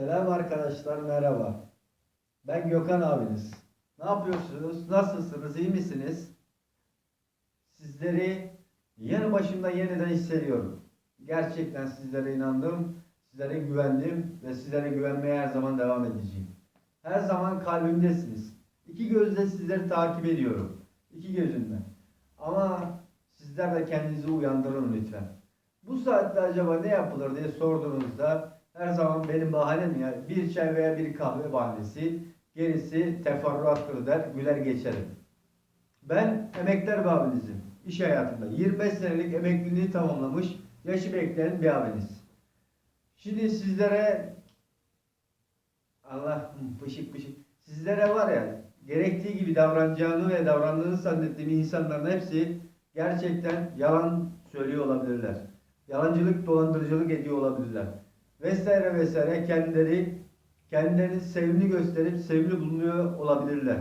Selam arkadaşlar, merhaba. Ben Gökhan abiniz. Ne yapıyorsunuz? Nasılsınız? iyi misiniz? Sizleri yanı başımda yeniden hissediyorum. Gerçekten sizlere inandım, sizlere güvendim ve sizlere güvenmeye her zaman devam edeceğim. Her zaman kalbimdesiniz. İki gözle sizleri takip ediyorum. İki gözümle. Ama sizler de kendinizi uyandırın lütfen. Bu saatte acaba ne yapılır diye sorduğunuzda her zaman benim bahanem ya bir çay veya bir kahve bahanesi gerisi teferruattır der güler geçerim. Ben emekler bir abinizim. İş hayatında 25 senelik emekliliği tamamlamış yaşı bekleyen bir abiniz. Şimdi sizlere Allah pışık pışık sizlere var ya gerektiği gibi davranacağını ve davrandığını zannettiğim insanların hepsi gerçekten yalan söylüyor olabilirler. Yalancılık, dolandırıcılık ediyor olabilirler. Vesaire vesaire kendileri kendilerini sevimli gösterip sevimli bulunuyor olabilirler.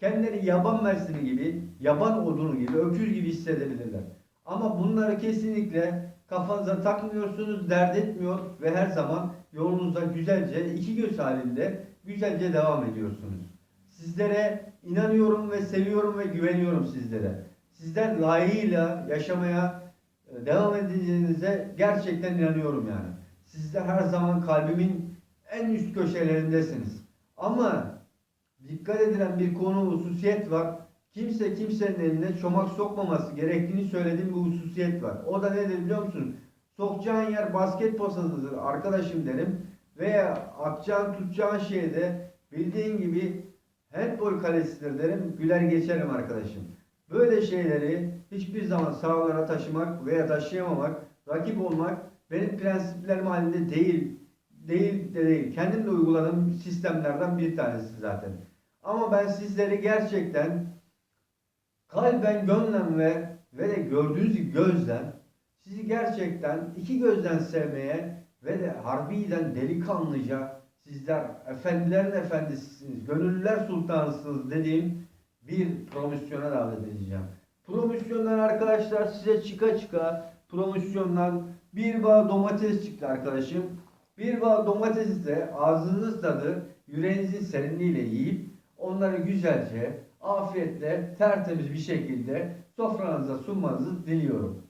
Kendileri yaban mersini gibi, yaban odunu gibi, öküz gibi hissedebilirler. Ama bunları kesinlikle kafanıza takmıyorsunuz, dert etmiyor ve her zaman yolunuza güzelce, iki göz halinde güzelce devam ediyorsunuz. Sizlere inanıyorum ve seviyorum ve güveniyorum sizlere. Sizler layığıyla yaşamaya e, devam edeceğinize gerçekten inanıyorum yani. Sizler her zaman kalbimin en üst köşelerindesiniz. Ama dikkat edilen bir konu hususiyet var. Kimse kimsenin eline çomak sokmaması gerektiğini söylediğim bir hususiyet var. O da nedir biliyor musun? Sokacağın yer basket potasıdır arkadaşım derim. Veya atacağın tutacağın şeyde bildiğin gibi handball kalesidir derim. Güler geçerim arkadaşım. Böyle şeyleri hiçbir zaman sahalara taşımak veya taşıyamamak, rakip olmak benim prensiplerim halinde değil. Değil de değil. Kendim de uyguladığım sistemlerden bir tanesi zaten. Ama ben sizleri gerçekten kalben, gönlen ve ve de gördüğünüz gibi gözden sizi gerçekten iki gözden sevmeye ve de harbiden delikanlıca sizler efendilerin efendisisiniz, gönüllüler sultanısınız dediğim bir promosyona davet edeceğim. Promosyondan arkadaşlar size çıka çıka promosyondan bir bağ domates çıktı arkadaşım. Bir bağ domatesi de ağzınız tadı yüreğinizin serinliğiyle yiyip onları güzelce afiyetle tertemiz bir şekilde sofranıza sunmanızı diliyorum.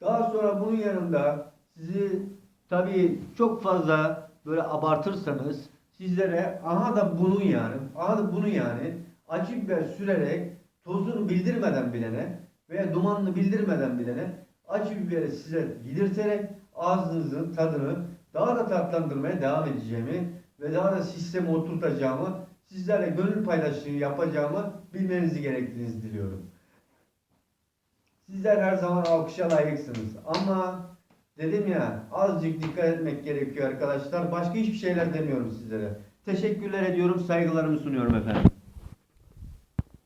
Daha sonra bunun yanında sizi tabii çok fazla böyle abartırsanız sizlere aha da bunu yani, aha da bunu yani acı biber sürerek tozunu bildirmeden bilene veya dumanını bildirmeden bilene acı biberi size yedirterek ağzınızın tadını daha da tatlandırmaya devam edeceğimi ve daha da sisteme oturtacağımı sizlerle gönül paylaşımı yapacağımı bilmenizi gerektiğinizi diliyorum. Sizler her zaman alkışa layıksınız ama dedim ya azıcık dikkat etmek gerekiyor arkadaşlar. Başka hiçbir şeyler demiyorum sizlere. Teşekkürler ediyorum, saygılarımı sunuyorum efendim.